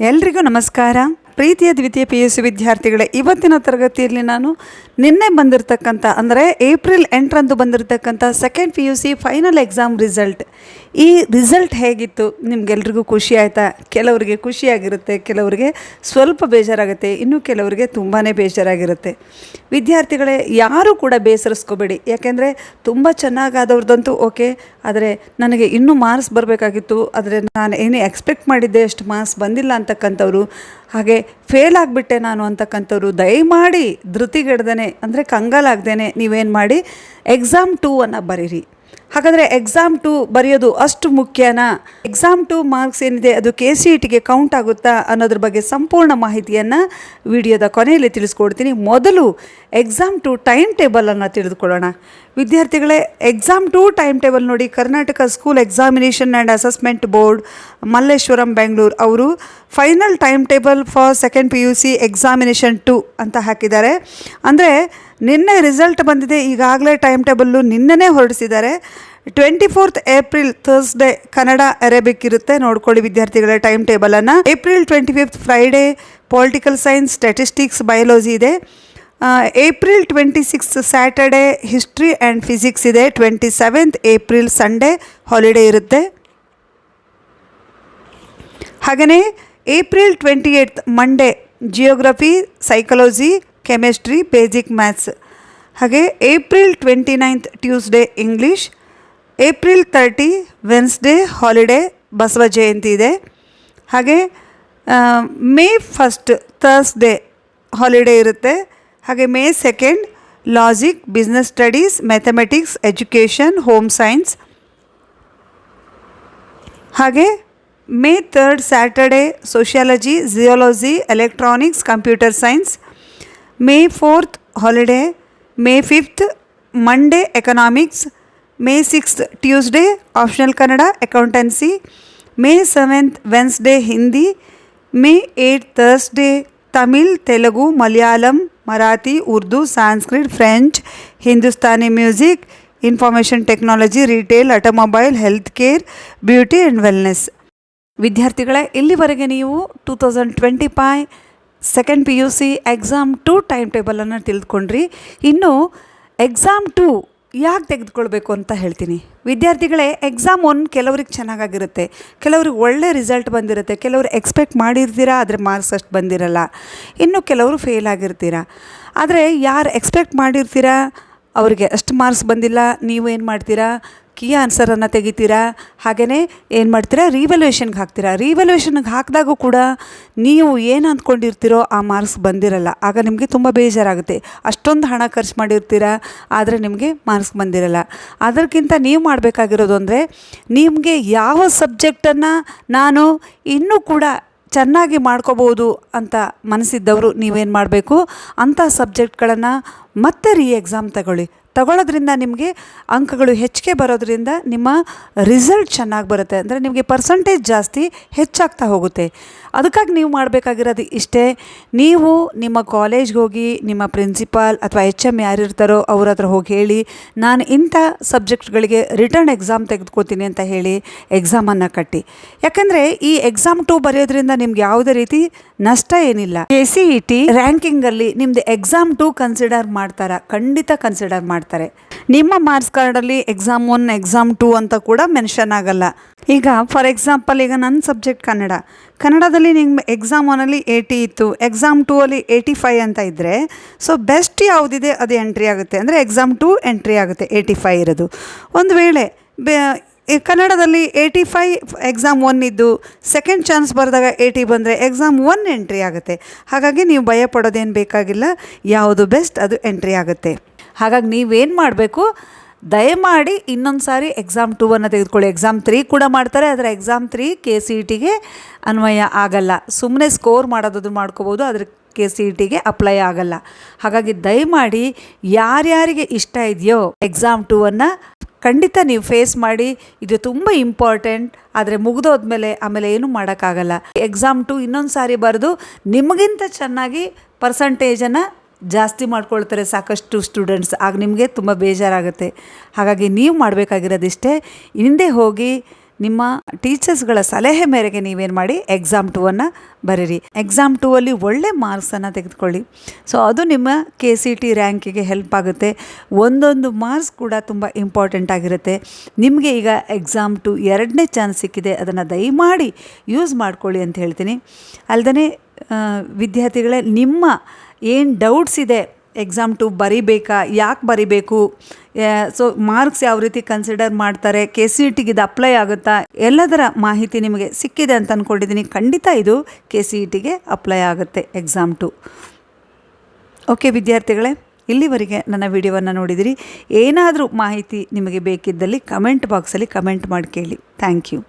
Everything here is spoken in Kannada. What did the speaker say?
ಎಲ್ರಿಗೂ ನಮಸ್ಕಾರ. ಪ್ರೀತಿಯ ದ್ವಿತೀಯ ಪಿ ಯು ಸಿ ವಿದ್ಯಾರ್ಥಿಗಳೇ, ಇವತ್ತಿನ ತರಗತಿಯಲ್ಲಿ ನಾನು ನಿನ್ನೆ ಬಂದಿರತಕ್ಕಂಥ, ಅಂದರೆ ಏಪ್ರಿಲ್ ಎಂಟರಂದು ಬಂದಿರತಕ್ಕಂಥ second P U C final exam result ಈ ರಿಸಲ್ಟ್ ಹೇಗಿತ್ತು? ನಿಮಗೆಲ್ರಿಗೂ ಖುಷಿ ಆಯಿತಾ? ಕೆಲವರಿಗೆ ಖುಷಿಯಾಗಿರುತ್ತೆ, ಕೆಲವರಿಗೆ ಸ್ವಲ್ಪ ಬೇಜಾರಾಗುತ್ತೆ, ಇನ್ನು ಕೆಲವರಿಗೆ ತುಂಬಾ ಬೇಜಾರಾಗಿರುತ್ತೆ. ವಿದ್ಯಾರ್ಥಿಗಳೇ, ಯಾರೂ ಕೂಡ ಬೇಸರಿಸ್ಕೋಬೇಡಿ. ಯಾಕೆಂದರೆ ತುಂಬ ಚೆನ್ನಾಗಾದವ್ರದ್ದಂತೂ ಓಕೆ, ಆದರೆ ನನಗೆ ಇನ್ನೂ ಮಾರ್ಕ್ಸ್ ಬರಬೇಕಾಗಿತ್ತು, ಆದರೆ ನಾನು ಏನೇ ಎಕ್ಸ್ಪೆಕ್ಟ್ ಮಾಡಿದ್ದೆ ಅಷ್ಟು ಮಾರ್ಕ್ಸ್ ಬಂದಿಲ್ಲ ಅಂತಕ್ಕಂಥವ್ರು, ಹಾಗೆ ಫೇಲ್ ಆಗಿಬಿಟ್ಟೆ ನಾನು ಅಂತಕ್ಕಂಥವ್ರು, ದಯಮಾಡಿ ಧೃತಿಗೆಡ್ದೇ ಅಂದರೆ ಕಂಗಾಲಾಗ್ದೇ ನೀವೇನು ಮಾಡಿ ಎಕ್ಸಾಮ್ ಟೂ ಅನ್ನು ಬರೀರಿ. ಹಾಗಾದರೆ ಎಕ್ಸಾಮ್ ಟು ಬರೆಯೋದು ಅಷ್ಟು ಮುಖ್ಯನಾ? ಎಕ್ಸಾಮ್ ಟು ಮಾರ್ಕ್ಸ್ ಏನಿದೆ, ಅದು ಕೆ ಸಿ ಇ ಕೌಂಟ್ ಆಗುತ್ತಾ ಅನ್ನೋದ್ರ ಬಗ್ಗೆ ಸಂಪೂರ್ಣ ಮಾಹಿತಿಯನ್ನು ವಿಡಿಯೋದ ಕೊನೆಯಲ್ಲಿ ತಿಳಿಸ್ಕೊಡ್ತೀನಿ. ಮೊದಲು ಎಕ್ಸಾಮ್ ಟು ಟೈಮ್ ಟೇಬಲನ್ನು ತಿಳಿದುಕೊಳ್ಳೋಣ. ವಿದ್ಯಾರ್ಥಿಗಳೇ ಎಕ್ಸಾಮ್ ಟು ಟೈಮ್ ಟೇಬಲ್ ನೋಡಿ Karnataka school examination and assessment board Malleshwaram Bengaluru ಅವರು final time table for second P U C examination two ಅಂತ ಹಾಕಿದ್ದಾರೆ. ಅಂದರೆ ನಿನ್ನೆ ರಿಸಲ್ಟ್ ಬಂದಿದೆ, ಈಗಾಗಲೇ ಟೈಮ್ ಟೇಬಲ್ಲು ನಿನ್ನೆನೇ ಹೊರಡಿಸಿದ್ದಾರೆ. Twenty fourth April Thursday Kannada Arabic ಇರುತ್ತೆ. ನೋಡ್ಕೊಳ್ಳಿ ವಿದ್ಯಾರ್ಥಿಗಳ time ಟೇಬಲನ್ನು April twenty fifth Friday political science, statistics, biology ಇದೆ. April twenty six Saturday history and physics ಇದೆ. Twenty seventh April Sunday holiday ಇರುತ್ತೆ. ಹಾಗೆಯೇ April twenty eighth Monday geography, psychology, chemistry, basic maths. ಹಾಗೆ April twenty ninth Tuesday English April thirty, Wednesday holiday, Basava Jayanti ಇದೆ. ಹಾಗೆ ಮೇ ಫಸ್ಟ್ ಥರ್ಸ್ಡೇ ಹಾಲಿಡೇ ಇರುತ್ತೆ. ಹಾಗೆ May second, logic, business studies, mathematics, education, home science. ಹಾಗೆ, May third Saturday, sociology, geology, electronics, computer science. May fourth holiday, May fifth, Monday economics May sixth Tuesday optional Kannada accountancy May seventh Wednesday Hindi May eight Thursday Tamil Telugu Malayalam Marathi Urdu Sanskrit French Hindustani music information technology retail automobile health care beauty and wellness ವಿದ್ಯಾರ್ಥಿಗಳೇ, ಇಲ್ಲಿವರೆಗೆ ನೀವು two thousand twenty five second P U C exam two time ಟೇಬಲನ್ನು ತಿಳಿದುಕೊಂಡ್ರಿ ಇನ್ನು ಎಕ್ಸಾಮ್ ಟು ಯಾಕೆ ತೆಗೆದುಕೊಳ್ಬೇಕು ಅಂತ ಹೇಳ್ತೀನಿ. ವಿದ್ಯಾರ್ಥಿಗಳೇ ಎಕ್ಸಾಮ್ ಒನ್ ಕೆಲವ್ರಿಗೆ ಚೆನ್ನಾಗಿರುತ್ತೆ ಕೆಲವ್ರಿಗೆ ಒಳ್ಳೆ ರಿಸಲ್ಟ್ ಬಂದಿರುತ್ತೆ. ಕೆಲವರು ಎಕ್ಸ್ಪೆಕ್ಟ್ ಮಾಡಿರ್ತೀರಾ, ಆದರೆ ಮಾರ್ಕ್ಸ್ ಅಷ್ಟು ಬಂದಿರಲ್ಲ. ಇನ್ನು ಕೆಲವರು ಫೇಲ್ ಆಗಿರ್ತೀರ. ಆದರೆ ಯಾರು ಎಕ್ಸ್ಪೆಕ್ಟ್ ಮಾಡಿರ್ತೀರಾ, ಅವರಿಗೆ ಅಷ್ಟು ಮಾರ್ಕ್ಸ್ ಬಂದಿಲ್ಲ, ನೀವು ಏನು ಮಾಡ್ತೀರಾ? ಕೀ ಆನ್ಸರನ್ನು ತೆಗಿತೀರಾ? ಹಾಗೆಯೇ ಏನು ಮಾಡ್ತೀರಾ? ರಿವಲ್ಯೂಷನ್ಗೆ ಹಾಕ್ತೀರಾ? ರಿವಲ್ಯೂಷನ್ಗೆ ಹಾಕಿದಾಗೂ ಕೂಡ ನೀವು ಏನು ಅಂದ್ಕೊಂಡಿರ್ತೀರೋ ಆ ಮಾರ್ಕ್ಸ್ ಬಂದಿರಲ್ಲ. ಆಗ ನಿಮಗೆ ತುಂಬ ಬೇಜಾರಾಗುತ್ತೆ. ಅಷ್ಟೊಂದು ಹಣ ಖರ್ಚು ಮಾಡಿರ್ತೀರಾ? ಆದರೆ ನಿಮಗೆ ಮಾರ್ಕ್ಸ್ ಬಂದಿರಲ್ಲ. ಅದಕ್ಕಿಂತ ನೀವು ಮಾಡಬೇಕಾಗಿರೋದು ಅಂದರೆ ನಿಮಗೆ ಯಾವ ಸಬ್ಜೆಕ್ಟನ್ನು ನಾನು ಇನ್ನೂ ಕೂಡ ಚೆನ್ನಾಗಿ ಮಾಡ್ಕೋಬೋದು ಅಂತ ಮನಸ್ಸಿದ್ದವರು ನೀವೇನು ಮಾಡಬೇಕು? ಅಂಥ ಸಬ್ಜೆಕ್ಟ್ಗಳನ್ನು ಮತ್ತೆ ರೀ ಎಕ್ಸಾಮ್ ತಗೊಳ್ಳಿ. ತಗೊಳ್ಳೋದ್ರಿಂದ ನಿಮಗೆ ಅಂಕಗಳು ಹೆಚ್ಚಿಗೆ ಬರೋದ್ರಿಂದ ನಿಮ್ಮ ರಿಸಲ್ಟ್ ಚೆನ್ನಾಗಿ ಬರುತ್ತೆ. ಅಂದರೆ ನಿಮಗೆ ಪರ್ಸಂಟೇಜ್ ಜಾಸ್ತಿ ಹೆಚ್ಚಾಗ್ತಾ ಹೋಗುತ್ತೆ. ಅದಕ್ಕಾಗಿ ನೀವು ಮಾಡಬೇಕಾಗಿರೋದು ಇಷ್ಟೇ. ನೀವು ನಿಮ್ಮ ಕಾಲೇಜ್ಗೆ ಹೋಗಿ ನಿಮ್ಮ ಪ್ರಿನ್ಸಿಪಾಲ್ ಅಥವಾ ಎಚ್ ಎಂ ಯಾರಿರ್ತಾರೋ ಅವ್ರ ಹತ್ರ ಹೋಗಿ ಹೇಳಿ, ನಾನು ಇಂಥ ಸಬ್ಜೆಕ್ಟ್ಗಳಿಗೆ ರಿಟರ್ನ್ ಎಕ್ಸಾಮ್ ತೆಗೆದುಕೊತೀನಿ ಅಂತ ಹೇಳಿ ಎಕ್ಸಾಮನ್ನು ಕಟ್ಟಿ. ಯಾಕಂದರೆ ಈ ಎಕ್ಸಾಮ್ ಟು ಬರೆಯೋದ್ರಿಂದ ನಿಮ್ಗೆ ಯಾವುದೇ ರೀತಿ ನಷ್ಟ ಏನಿಲ್ಲ. ಕೆ ಸಿ ಇ ಟಿ ರ್ಯಾಂಕಿಂಗಲ್ಲಿ ನಿಮ್ದು ಎಕ್ಸಾಮ್ ಟು ಕನ್ಸಿಡರ್ ಮಾಡ್ತಾರ, ಖಂಡಿತ ಕನ್ಸಿಡರ್ ಮಾಡ್ತಾರೆ. ನಿಮ್ಮ ಮಾರ್ಕ್ಸ್ ಕಾರ್ಡ್ ಅಲ್ಲಿ ಎಕ್ಸಾಮ್ ಒನ್ ಎಕ್ಸಾಮ್ ಟು ಅಂತ ಕೂಡ ಮೆನ್ಷನ್ ಆಗಲ್ಲ. ಈಗ ಫಾರ್ ಎಕ್ಸಾಂಪಲ್ ಈಗ ನನ್ನ ಸಬ್ಜೆಕ್ಟ್ ಕನ್ನಡ. ಕನ್ನಡದಲ್ಲಿ ನಿಮ್ಮ ಎಕ್ಸಾಮ್ ಒನಲ್ಲಿ ಏಯ್ಟಿ ಇತ್ತು ಎಕ್ಸಾಮ್ ಟೂ ಅಲ್ಲಿ ಏಯ್ಟಿ ಫೈವ್ ಅಂತ ಇದ್ದರೆ ಸೊ ಬೆಸ್ಟ್ ಯಾವುದಿದೆ ಅದು ಎಂಟ್ರಿ ಆಗುತ್ತೆ. ಅಂದರೆ ಎಕ್ಸಾಮ್ ಟೂ ಎಂಟ್ರಿ ಆಗುತ್ತೆ ಏಯ್ಟಿ ಫೈ ಇರೋದು. ಒಂದು ವೇಳೆ ಬೆ ಕನ್ನಡದಲ್ಲಿ ಏಯ್ಟಿ ಫೈ ಎಕ್ಸಾಮ್ ಒನ್ ಇದ್ದು ಸೆಕೆಂಡ್ ಚಾನ್ಸ್ ಬರೆದಾಗ ಏಯ್ಟಿ ಬಂದರೆ ಎಕ್ಸಾಮ್ ಒನ್ ಎಂಟ್ರಿ ಆಗುತ್ತೆ. ಹಾಗಾಗಿ ನೀವು ಭಯ ಪಡೋದೇನು ಬೇಕಾಗಿಲ್ಲ, ಯಾವುದು ಬೆಸ್ಟ್ ಅದು ಎಂಟ್ರಿ ಆಗುತ್ತೆ. ಹಾಗಾಗಿ ನೀವೇನು ಮಾಡಬೇಕು ದಯಮಾಡಿ ಇನ್ನೊಂದು ಸಾರಿ ಎಕ್ಸಾಮ್ ಟೂ ಅನ್ನು ತೆಗೆದುಕೊಳ್ಳಿ. ಎಕ್ಸಾಮ್ ತ್ರೀ ಕೂಡ ಮಾಡ್ತಾರೆ, ಆದರೆ exam three K C E ಟಿಗೆ ಅನ್ವಯ ಆಗಲ್ಲ. ಸುಮ್ಮನೆ ಸ್ಕೋರ್ ಮಾಡೋದು ಮಾಡ್ಕೋಬೋದು ಅದ್ರ ಕೆ ಸಿ ಇ ಟಿಗೆ ಅಪ್ಲೈ ಆಗಲ್ಲ. ಹಾಗಾಗಿ ದಯಮಾಡಿ ಯಾರ್ಯಾರಿಗೆ ಇಷ್ಟ ಇದೆಯೋ ಎಕ್ಸಾಮ್ ಟೂವನ್ನು ಖಂಡಿತ ನೀವು ಫೇಸ್ ಮಾಡಿ. ಇದು ತುಂಬ ಇಂಪಾರ್ಟೆಂಟ್ ಆದರೆ ಮುಗಿದೋದ್ಮೇಲೆ ಆಮೇಲೆ ಏನೂ ಮಾಡೋಕ್ಕಾಗಲ್ಲ. ಎಕ್ಸಾಮ್ ಟು ಇನ್ನೊಂದು ಸಾರಿ ಬರೆದು ನಿಮಗಿಂತ ಚೆನ್ನಾಗಿ ಪರ್ಸಂಟೇಜನ್ನು ಜಾಸ್ತಿ ಮಾಡ್ಕೊಳ್ತಾರೆ ಸಾಕಷ್ಟು ಸ್ಟೂಡೆಂಟ್ಸ್ ಆಗ ನಿಮಗೆ ತುಂಬ ಬೇಜಾರಾಗುತ್ತೆ. ಹಾಗಾಗಿ ನೀವು ಮಾಡಬೇಕಾಗಿರೋದಿಷ್ಟೇ. ಹಿಂದೆ ಹೋಗಿ ನಿಮ್ಮ ಟೀಚರ್ಸ್ಗಳ ಸಲಹೆ ಮೇರೆಗೆ ನೀವೇನು ಮಾಡಿ ಎಕ್ಸಾಮ್ ಟೂವನ್ನು ಬರೀರಿ. ಎಕ್ಸಾಮ್ ಟೂವಲ್ಲಿ ಒಳ್ಳೆ ಮಾರ್ಕ್ಸನ್ನು ತೆಗೆದುಕೊಳ್ಳಿ. ಸೊ ಅದು ನಿಮ್ಮ ಕೆ ಸಿ ಟಿ ರ್ಯಾಂಕಿಗೆ ಹೆಲ್ಪ್ ಆಗುತ್ತೆ. ಒಂದೊಂದು ಮಾರ್ಕ್ಸ್ ಕೂಡ ತುಂಬ ಇಂಪಾರ್ಟೆಂಟ್ ಆಗಿರುತ್ತೆ. ನಿಮಗೆ ಈಗ ಎಕ್ಸಾಮ್ ಟು ಎರಡನೇ ಚಾನ್ಸ್ ಸಿಕ್ಕಿದೆ. ಅದನ್ನು ದಯಮಾಡಿ ಯೂಸ್ ಮಾಡ್ಕೊಳ್ಳಿ ಅಂತ ಹೇಳ್ತೀನಿ. ಅಲ್ಲದೆ ವಿದ್ಯಾರ್ಥಿಗಳೇ, ನಿಮ್ಮ ಏನು ಡೌಟ್ಸ್ ಇದೆ? ಎಕ್ಸಾಮ್ ಟು ಬರಿಬೇಕಾ? ಯಾಕೆ ಬರಿಬೇಕು? ಸೊ ಮಾರ್ಕ್ಸ್ ಯಾವ ರೀತಿ ಕನ್ಸಿಡರ್ ಮಾಡ್ತಾರೆ? ಕೆ ಸಿ ಟಿಗೆ ಇದು ಅಪ್ಲೈ ಆಗುತ್ತಾ? ಎಲ್ಲದರ ಮಾಹಿತಿ ನಿಮಗೆ ಸಿಕ್ಕಿದೆ ಅಂತ ಅಂದ್ಕೊಂಡಿದ್ದೀನಿ ಖಂಡಿತ ಇದು ಕೆ ಸಿ ಇ ಟಿಗೆ ಅಪ್ಲೈ ಆಗುತ್ತೆ ಎಕ್ಸಾಮ್ ಟು ಓಕೆ ವಿದ್ಯಾರ್ಥಿಗಳೇ, ಇಲ್ಲಿವರೆಗೆ ನನ್ನ ವಿಡಿಯೋವನ್ನು ನೋಡಿದಿರಿ. ಏನಾದರೂ ಮಾಹಿತಿ ನಿಮಗೆ ಬೇಕಿದ್ದಲ್ಲಿ ಕಮೆಂಟ್ ಬಾಕ್ಸಲ್ಲಿ ಕಮೆಂಟ್ ಮಾಡಿ ಕೇಳಿ. Thank you